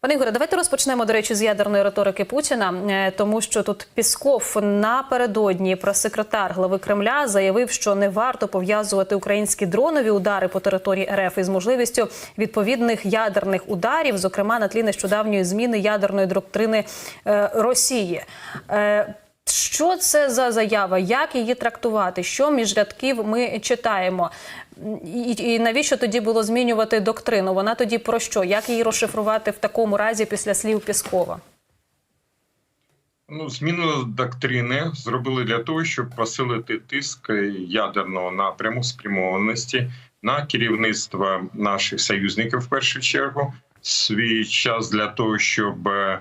Пане Ігоре, давайте розпочнемо до речі з ядерної риторики Путіна, е, тому що тут Пісков напередодні прес-секретар глави Кремля заявив, що не варто пов'язувати українські дронові удари по території РФ із можливістю відповідних ядерних ударів, зокрема на тлі нещодавньої зміни ядерної доктрини е, Росії. Е, що це за заява? Як її трактувати? Що між рядків ми читаємо? І, і навіщо тоді було змінювати доктрину? Вона тоді про що? Як її розшифрувати в такому разі після слів Піскова? Ну, зміну доктрини зробили для того, щоб посилити тиск ядерного напряму спрямованості на керівництво наших союзників в першу чергу. Свій час для того, щоб е,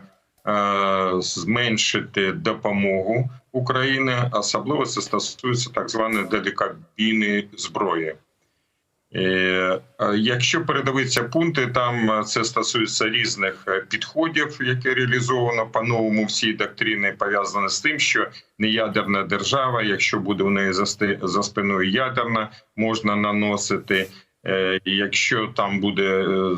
зменшити допомогу України, особливо це стосується так званої далекобійної зброї. Е, Якщо передивитися пункти, там це стосується різних е, підходів, які реалізовано по-новому всі доктрини пов'язані з тим, що неядерна держава, якщо буде у неї за спиною ядерна, можна наносити. Е, Якщо там буде е,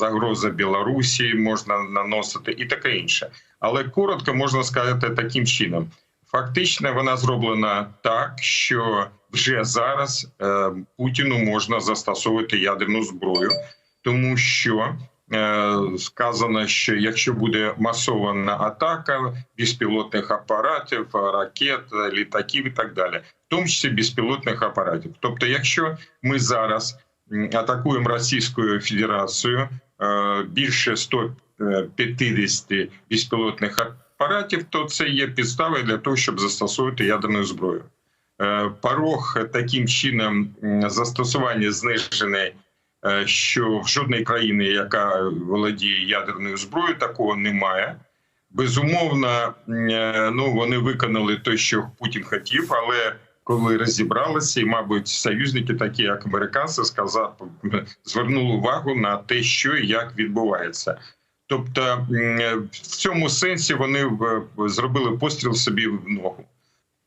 загроза Білорусі, можна наносити і таке інше. Але коротко можна сказати таким чином: фактично вона зроблена так, що вже зараз е, Путіну можна застосовувати ядерну зброю, тому що е, сказано, що якщо буде масована атака безпілотних апаратів, ракет, літаків і так далі, в тому числі безпілотних апаратів. Тобто, якщо ми зараз атакуємо Російською Федерацією е, більше 150 безпілотних апаратів, то це є підставою для того, щоб застосовувати ядерну зброю. Е, Порог таким чином застосування знижений, е, що в жодної країни, яка володіє ядерною зброєю, такого немає. Безумовно, е, ну вони виконали те, що Путін хотів, але коли розібралися, і, мабуть, союзники, такі як американці, сказав, звернули увагу на те, що і як відбувається. Тобто, в цьому сенсі вони зробили постріл собі в ногу.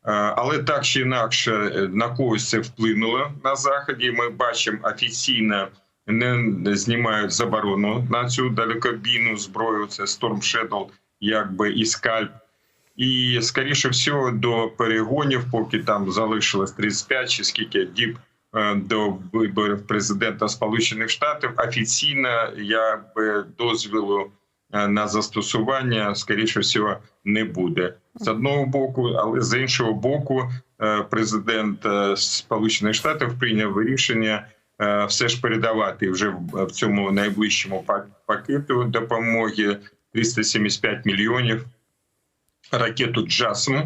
Е, Але так чи інакше е, на когось це вплинуло на заході. Ми бачимо офіційно не знімають заборону на цю далекобійну зброю. Це Storm Shadow, якби і скальп. І скоріше всього до перегонів, поки там залишилось 35 чи скільки діб е, до виборів президента Сполучених Штатів, офіційно якби дозвілу е, на застосування, скоріше всього, не буде з одного боку, але з іншого боку, е, президент е, Сполучених Штатів прийняв рішення е, все ж передавати вже в в цьому найближчому пакету допомоги 375 мільйонів ракету «Джасм».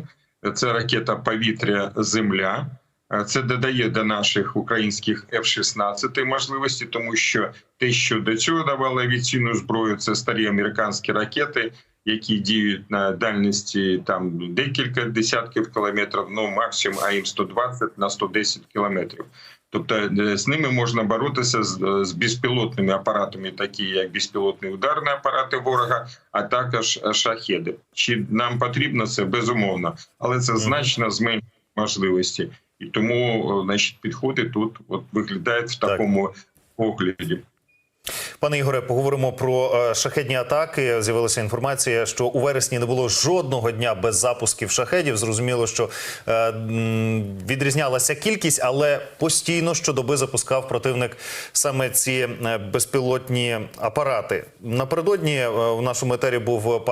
Це ракета повітря Земля. Е, Це додає до наших українських F-16 можливості, тому що те, що до цього давало авіаційну зброю, це старі американські ракети, які діють на дальності там декілька десятків кілометрів, ну максимум АІМ 120 на 110 кілометрів. Тобто е, з ними можна боротися з, з безпілотними апаратами, такі як безпілотні ударні апарати ворога, а також е, шахеди. Чи нам потрібно це безумовно, але це значно зменшує можливості, і тому о, значить підходи тут от виглядають в Так. такому погляді. Пане Ігоре, поговоримо про е, шахедні атаки. З'явилася інформація, що у вересні не було жодного дня без запусків шахедів. Зрозуміло, що е, відрізнялася кількість, але постійно щодоби запускав противник саме ці е, безпілотні апарати. Напередодні в нашому етері був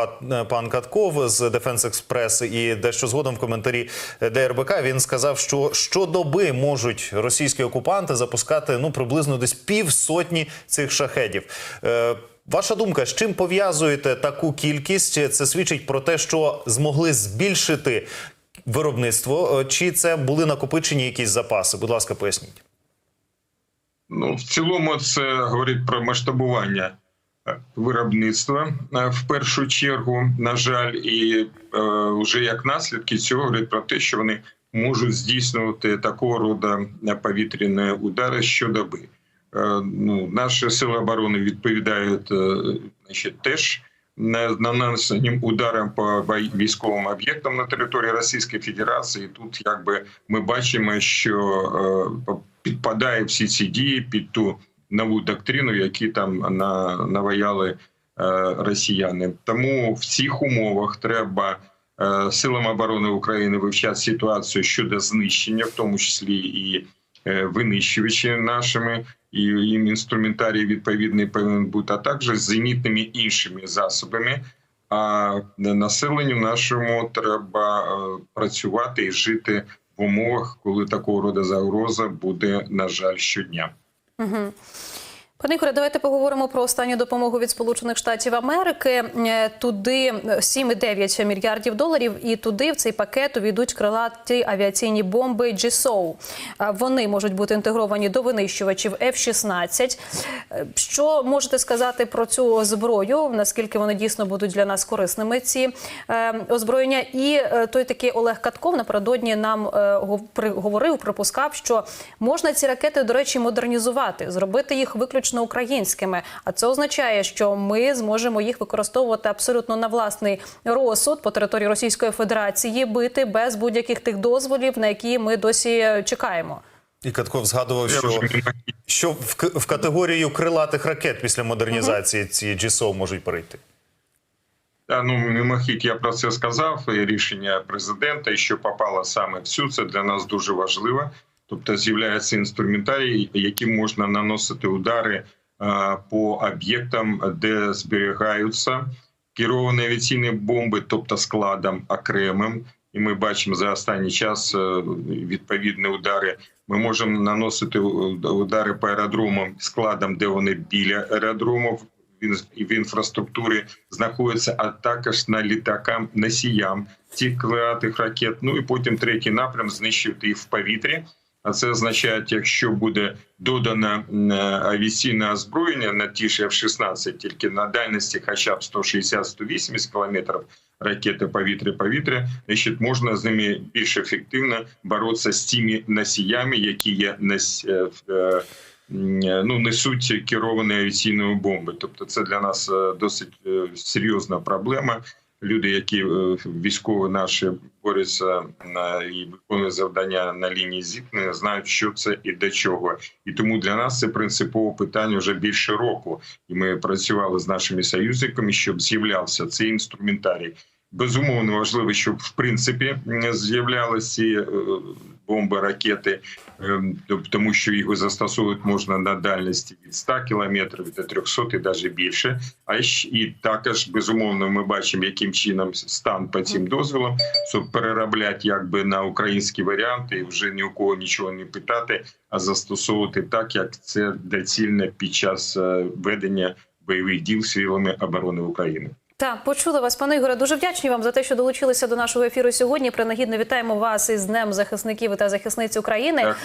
пан Катков з Defense Express і дещо згодом в коментарі ДРБК він сказав, що щодоби можуть російські окупанти запускати ну приблизно десь півсотні цих шахедів. Е, Ваша думка, з чим пов'язуєте таку кількість? Це свідчить про те, що змогли збільшити виробництво, е, чи це були накопичені якісь запаси? Будь ласка, поясніть. Ну, в цілому, це говорить про масштабування е, виробництва в першу чергу. На жаль, і е, вже як наслідки цього говорить про те, що вони можуть здійснювати такого роду повітряні удари щодоби. Е, ну, наші сили оборони відповідають е, значить, теж на на нанесенням ударам по військовим об'єктам на території Російської Федерації. Тут якби ми бачимо, що е, підпадає всі ці дії під ту нову доктрину, які там наваяли росіяни. Тому в цих умовах треба силам оборони України вивчати ситуацію щодо знищення, в тому числі і винищувачі нашими, і їм інструментарій відповідний повинен бути, а також з зенітними іншими засобами. А населенню нашому треба е, працювати і жити в умовах, коли такого роду загроза буде, на жаль, щодня. Пане Ігоре, давайте поговоримо про останню допомогу від Сполучених Штатів Америки. Е, Туди 7,9 мільярдів доларів, і туди в цей пакет увійдуть крилаті авіаційні бомби GSOW. Е, Вони можуть бути інтегровані до винищувачів F-16. Е, Що можете сказати про цю зброю? Наскільки вони дійсно будуть для нас корисними? Ці е, озброєння? І е, той такий Олег Катков напередодні нам е, гов- говорив, припускав, що можна ці ракети, до речі, модернізувати, зробити їх виключно українськими. А це означає, що ми зможемо їх використовувати абсолютно на власний розсуд по території Російської Федерації, бити без будь-яких тих дозволів, на які ми досі е, чекаємо. І Катков згадував, що, що в, в категорію крилатих ракет після модернізації ці GSO можуть перейти. Та, ну, мимохідь я про це сказав. І рішення президента, і що попало саме в цю, це для нас дуже важливо. Тобто з'являється інструментарій, яким можна наносити удари по об'єктам, де зберігаються керовані авіаційні бомби, тобто складом окремим. І ми бачимо за останній час е, відповідні удари. Ми можемо наносити удари по аеродромам складом, де вони біля аеродромів в інфраструктурі знаходяться, а також на літакам носіям цих крилатих ракет. Ну і потім третій напрям знищувати їх в повітрі. А це означає, якщо буде додано м, авіаційне озброєння на ті ж F-16, тільки на дальності хоча б 160-180 кілометрів ракети повітря-повітря, значить можна з ними більш ефективно боротися з тими носіями, які є нос- е, е, ну, несуть керовані авіаційними бомби. Тобто, це для нас е, досить е, серйозна проблема. Люди, які е, військові наші борються і виконують завдання на лінії зіткнення, знають, що це і до чого. І тому для нас це принципове питання вже більше року. І ми працювали з нашими союзниками, щоб з'являвся цей інструментарій. Безумовно важливо, щоб в принципі з'являлися е, бомби, ракети, ем, тому що їх застосовувати можна на дальності від 100 кілометрів до 300 і навіть більше. А і також безумовно ми бачимо, яким чином стан по цим дозволам, щоб переробляти якби на українські варіанти, і вже ні у кого нічого не питати, а застосовувати так, як це доцільно під час е, ведення бойових діл силами оборони України. Так, почули вас, пане Ігоре. Дуже вдячні вам за те, що долучилися до нашого ефіру сьогодні. Принагідно вітаємо вас із Днем захисників та захисниць України.